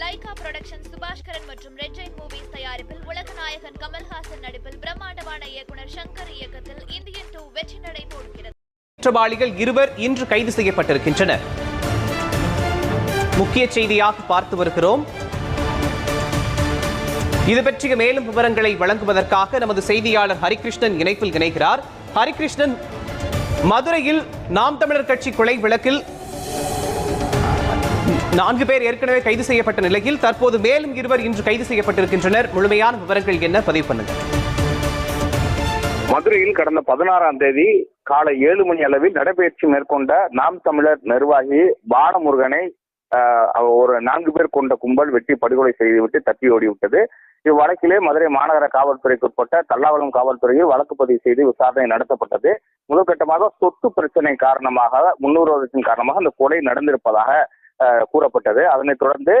Lyca production Subaskaran மற்றும் red Jain movies தயாரிப்பில் உலகநாயகன் கமல்ஹாசன் நடிப்பில் பிரம்மாண்டமான இயக்குனர் சங்கர் இயக்கத்தில் இந்தியன் டூ வெற்றி நடை போடுகிறது. குற்றவாளிகள் இருவர் இன்று கைது செய்யப்பட்டிருக்கின்றனர். முக்கிய செய்தியாக பார்த்து வருகிறோம். இது பற்றிய மேலும் விவரங்களை வழங்குவதற்காக நமது செய்தியாளர் ஹரிகிருஷ்ணன் இணைப்பில் இணைகிறார். ஹரிகிருஷ்ணன் மதுரையில் நாம் தமிழர் கட்சி கொலை விளக்கில் நான்கு பேர் ஏற்கனவே கைது செய்யப்பட்ட நிலையில் தற்போது மேலும் இருவர் இன்று கைது செய்யப்பட்டிருக்கின்றனர். முழுமையான விவரங்கள் என்ன? பதிவு பண்ணுங்கள் மதுரையில் கடந்த பதினாறாம் தேதி காலை ஏழு மணி அளவில் நடைபயிற்சி மேற்கொண்ட நாம் தமிழர் நிர்வாகி பாலமுருகனை ஒரு நான்கு பேர் கொண்ட கும்பல் வெட்டி படுகொலை செய்துவிட்டு தப்பி ஓடிவிட்டது. இவ்வழக்கிலே மதுரை மாநகர காவல்துறைக்கு உட்பட்ட தல்லாவளம் காவல்துறையில் வழக்கு பதிவு செய்து விசாரணை நடத்தப்பட்டது. முதற்கட்டமாக சொத்து பிரச்சனை காரணமாக முன்னூறுவதத்தின் காரணமாக அந்த கொலை நடந்திருப்பதாக கூறப்பட்டது. அதனைத் தொடர்ந்து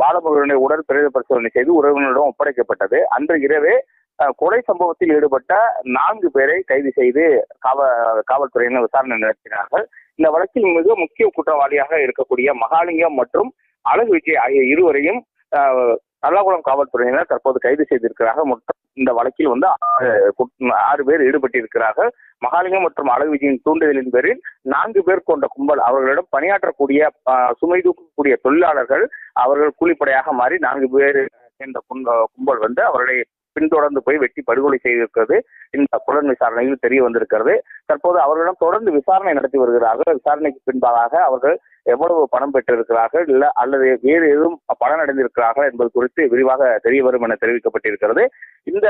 பாலமுருகனுடைய உடல் பிரேத பரிசோதனை செய்து உறவினரிடம் ஒப்படைக்கப்பட்டது. அன்று இரவே கொலை சம்பவத்தில் ஈடுபட்ட நான்கு பேரை கைது செய்து காவல் காவல்துறையினர் விசாரணை நடத்தினார்கள். இந்த வழக்கில் மிக முக்கிய குற்றவாளியாக இருக்கக்கூடிய மகாலிங்கம் மற்றும் அழகு விஜய் ஆகிய இருவரையும் அஹ், நல்லாகுளம் காவல்துறையினர் தற்போது கைது செய்திருக்கிறார்கள். மற்றும் இந்த வழக்கில் வந்து ஆறு ஆறு பேர் ஈடுபட்டிருக்கிறார்கள். மகாலிங்கம் மற்றும் அழகு விஜயின் தூண்டுதலின் பேரில் நான்கு பேர் கொண்ட கும்பல் அவர்களிடம் பணியாற்றக்கூடிய சுமை தூக்கக்கூடிய தொழிலாளர்கள் அவர்கள் கூலிப்படையாக மாறி நான்கு பேர் சேர்ந்த கும்பல் வந்து அவருடைய பின்தொடர்ந்து போய் வெட்டி படுகொலை செய்திருக்கிறது. இந்த புலன் விசாரணையில் தெரிய வந்திருக்கிறது. தற்போது அவர்களிடம் தொடர்ந்து விசாரணை நடத்தி வருகிறார்கள். விசாரணைக்கு பின்பாக அவர்கள் எவ்வளவு பணம் பெற்றிருக்கிறார்கள் இல்ல அல்லது வேறு எதுவும் பணம் அடைந்திருக்கிறார்கள் என்பது குறித்து விரிவாக தெரிய வரும் என தெரிவிக்கப்பட்டிருக்கிறது. இந்த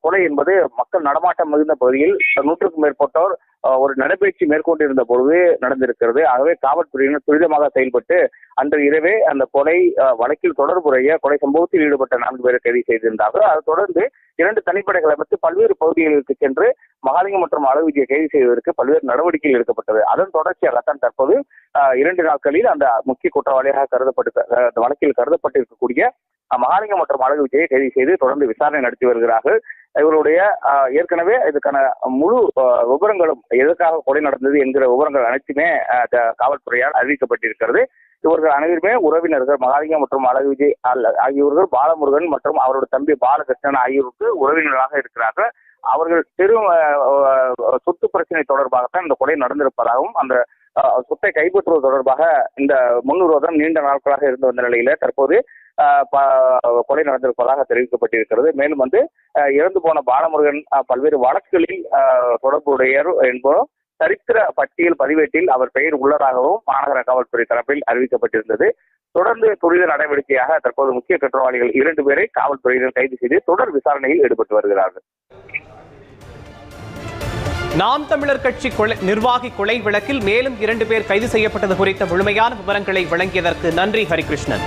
கொலை என்பது மக்கள் நடமாட்டம் மிகுந்த பகுதியில் நூற்றுக்கும் மேற்பட்டோர் ஒரு நடைபயிற்சி மேற்கொண்டிருந்த பொழுது நடந்திருக்கிறது. ஆகவே காவல்துறையினர் துரிதமாக செயல்பட்டு அன்று இரவே அந்த கொலை வழக்கில் தொடர்புடைய கொலை சம்பவத்தில் ஈடுபட்ட நான்கு பேரை கைது செய்திருந்தார்கள். அதை தொடர்ந்து இரண்டு தனிப்படைகளை அமைத்து பல்வேறு பகுதிகளுக்கு சென்று மகாலிங்கம் மற்றும் அழகு கைது செய்வதற்கு பல்வேறு நடவடிக்கைகள் எடுக்கப்பட்டது. அதன் தொடர்ச்சியாகத்தான் தற்போது இரண்டு நாட்களில் அந்த முக்கிய குற்றவாளியாக கருதப்பட்டு அந்த வழக்கில் கருதப்பட்டிருக்கக்கூடிய மகாலிங்கம் மற்றும் அழகு விஜயை கைது செய்து தொடர்ந்து விசாரணை நடத்தி வருகிறார்கள். இவருடைய ஏற்கனவே இதுக்கான முழு விவரங்களும் எதற்காக கொலை நடந்தது என்கிற விவரங்கள் அனைத்துமே காவல்துறையால் அறிவிக்கப்பட்டிருக்கிறது. இவர்கள் அனைவருமே உறவினர்கள் மகாலிங்கம் மற்றும் அழகு விஜய் அல்ல- ஆகியோர்கள் பாலமுருகன் மற்றும் அவரோட தம்பி பாலகிருஷ்ணன் ஆகியோருக்கு உறவினர்களாக இருக்கிறார்கள். அவர்கள் பெரும் சொத்து பிரச்சனை தொடர்பாகத்தான் இந்த கொலை நடந்திருப்பதாகவும் அந்த சொத்தை கைப்பற்றுவது தொடர்பாக இந்த முன்னுரோதம் நீண்ட நாட்களாக இருந்து வந்த நிலையில தற்போது ஆஹ், கொலை நடந்திருப்பதாக தெரிவிக்கப்பட்டிருக்கிறது. மேலும் வந்து இறந்து போன பாலமுருகன் பல்வேறு வழக்குகளில் ஆஹ், தொடர்புடையர் என்பதும் சரித்திர பட்டியல் பதிவேட்டில் அவர் பெயர் உள்ளதாகவும் மாநகர காவல்துறை தரப்பில் அறிவிக்கப்பட்டிருந்தது. தொடர்ந்து துரித நடவடிக்கையாக தற்போது முக்கிய குற்றவாளிகள் இரண்டு பேரை காவல்துறையினர் கைது செய்து தொடர் விசாரணையில் ஈடுபட்டு வருகிறார்கள். நாம் தமிழர் கட்சி கொலை நிர்வாகி கொலை வழக்கில் மேலும் இரண்டு பேர் கைது செய்யப்பட்டது குறித்த முழுமையான விவரங்களை வழங்கியதற்கு நன்றி ஹரிகிருஷ்ணன்.